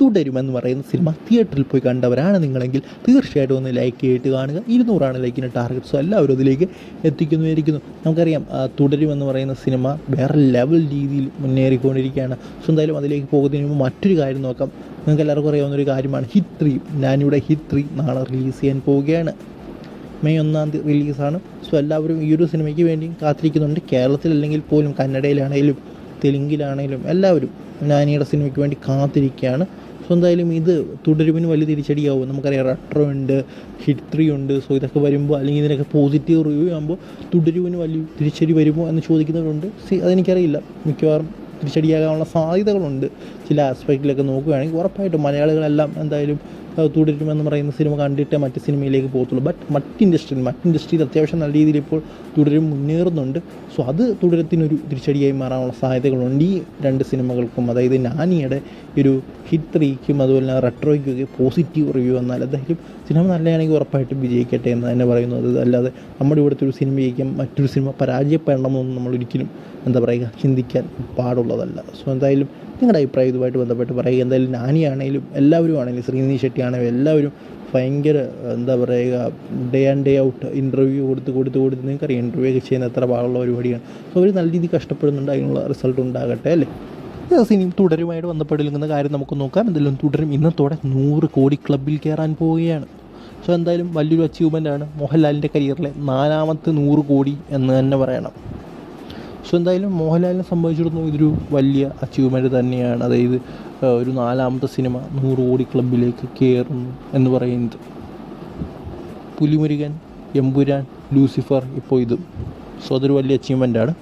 തുടരുമെന്ന് പറയുന്ന സിനിമ തിയേറ്ററിൽ പോയി കണ്ടവരാണ് നിങ്ങളെങ്കിൽ തീർച്ചയായിട്ടും ഒന്ന് ലൈക്ക് ചെയ്തിട്ട് കാണുക. ഇരുന്നൂറാണ് ലൈക്കിന്റെ ടാർഗറ്റ് സോ എല്ലാവരും അതിലേക്ക് എത്തിക്കുന്നുമായിരിക്കുന്നു. നമുക്കറിയാം തുടരുമെന്ന് പറയുന്ന സിനിമ വേറെ ലെവൽ രീതിയിൽ മുന്നേറിക്കൊണ്ടിരിക്കുകയാണ്. സോ എന്തായാലും അതിലേക്ക് പോകുന്നതിന് മുമ്പ് മറ്റൊരു കാര്യം നോക്കാം. നിങ്ങൾക്ക് എല്ലാവർക്കും അറിയാവുന്ന ഒരു കാര്യമാണ്. ഹിറ്റ് ത്രീ നാനിയുടെ ഹിറ്റ് നാളെ റിലീസ് ചെയ്യാൻ പോവുകയാണ്. മെയ് ഒന്നാം തീയതി റിലീസാണ് സോ എല്ലാവരും ഈ ഒരു സിനിമയ്ക്ക് വേണ്ടിയും കാത്തിരിക്കുന്നുണ്ട്. കേരളത്തിലല്ലെങ്കിൽ പോലും കന്നഡയിലാണെങ്കിലും തെലുങ്കിലാണെങ്കിലും എല്ലാവരും നാനിയുടെ സിനിമയ്ക്ക് വേണ്ടി കാത്തിരിക്കുകയാണ്. സോ എന്തായാലും ഇത് തുടരുവിന് വലിയ തിരിച്ചടിയാവും. നമുക്കറിയാം റെട്രോ ഉണ്ട് ഹിറ്റ് ത്രീ ഉണ്ട്. സോ ഇതൊക്കെ വരുമ്പോൾ അല്ലെങ്കിൽ ഇതിനൊക്കെ പോസിറ്റീവ് റിവ്യൂ ആകുമ്പോൾ തുടരുവിന് വലിയ തിരിച്ചടി വരുമോ എന്ന് ചോദിക്കുന്നവരുണ്ട്. സി അതെനിക്കറിയില്ല. മിക്കവാറും തിരിച്ചടിയാകാനുള്ള സാധ്യതകളുണ്ട്. ചില ആസ്പെക്റ്റിലൊക്കെ നോക്കുകയാണെങ്കിൽ ഉറപ്പായിട്ടും മലയാളികളെല്ലാം എന്തായാലും ആ, തുടരുമെന്ന് പറയുന്ന സിനിമ കണ്ടിട്ടേ മറ്റ് സിനിമയിലേക്ക് പോകത്തുള്ളൂ. ബട്ട് മറ്റ് ഇൻഡസ്ട്രിയിൽ മറ്റ് ഇൻഡസ്ട്രിയിൽ അത്യാവശ്യം നല്ല രീതിയിൽ ഇപ്പോൾ തുടരും മുന്നേറുന്നുണ്ട്. സോ അത് തുടരത്തിനൊരു തിരിച്ചടിയായി മാറാനുള്ള സാധ്യതകളുണ്ട് ഈ രണ്ട് സിനിമകൾക്കും. അതായത് നാനിയുടെ ഒരു ഹിറ്റ് ത്രീക്കും അതുപോലെ തന്നെ റെട്രോയ്ക്കൊക്കെ പോസിറ്റീവ് റിവ്യൂ വന്നാൽ എന്തായാലും സിനിമ നല്ലതാണെങ്കിൽ ഉറപ്പായിട്ടും വിജയിക്കട്ടെ എന്ന് തന്നെ പറയുന്നത്. അല്ലാതെ നമ്മുടെ ഇവിടുത്തെ ഒരു സിനിമ ജയിക്കാൻ മറ്റൊരു സിനിമ പരാജയപ്പെടണമെന്നൊന്നും നമ്മൾ ഒരിക്കലും എന്താ പറയുക ചിന്തിക്കാൻ പാടുള്ളതല്ല. സോ എന്തായാലും നിങ്ങളുടെ അഭിപ്രായം ഇതുമായിട്ട് ബന്ധപ്പെട്ട് പറയുക. എന്തായാലും നാനിയാണെങ്കിലും എല്ലാവരും ആണെങ്കിലും ശ്രീനിധി ഷെട്ടി ആണെങ്കിലും എല്ലാവരും ഭയങ്കര എന്താ പറയുക day and day out interview കൊടുത്ത് കൊടുത്ത് കൊടുത്ത് നിങ്ങൾക്കറിയാം ഇന്റർവ്യൂ ഒക്കെ ചെയ്യുന്ന എത്ര പാടുള്ള പരിപാടിയാണ്. സോ അവർ നല്ല രീതിയിൽ കഷ്ടപ്പെടുന്നുണ്ട് അതിനുള്ള റിസൾട്ട് ഉണ്ടാകട്ടെ അല്ലേ? ഇനി തുടരുമായിട്ട് ബന്ധപ്പെട്ടിരിക്കുന്ന കാര്യം നമുക്ക് നോക്കാം. എന്തെങ്കിലും തുടരും. ഇന്നത്തോടെ നൂറ് കോടി ക്ലബിൽ കയറാൻ പോവുകയാണ്. സോ എന്തായാലും വലിയൊരു അച്ചീവ്മെന്റ് ആണ് മോഹൻലാലിന്റെ കരിയറിലെ നാലാമത്തെ നൂറ് കോടി എന്ന് തന്നെ പറയണം. സോ എന്തായാലും മോഹൻലാലിനെ സംബന്ധിച്ചിടത്തോളം ഇതൊരു വലിയ അച്ചീവ്മെന്റ് തന്നെയാണ്. അതായത് ഒരു നാലാമത്തെ സിനിമ നൂറ് കോടി ക്ലബിലേക്ക് കയറുന്നു എന്ന് പറയുന്നത്. പുലിമുരുകൻ എമ്പുരാൻ ലൂസിഫർ ഇപ്പോൾ ഇതും. സോ അതൊരു വലിയ അച്ചീവ്മെന്റ് ആണ്.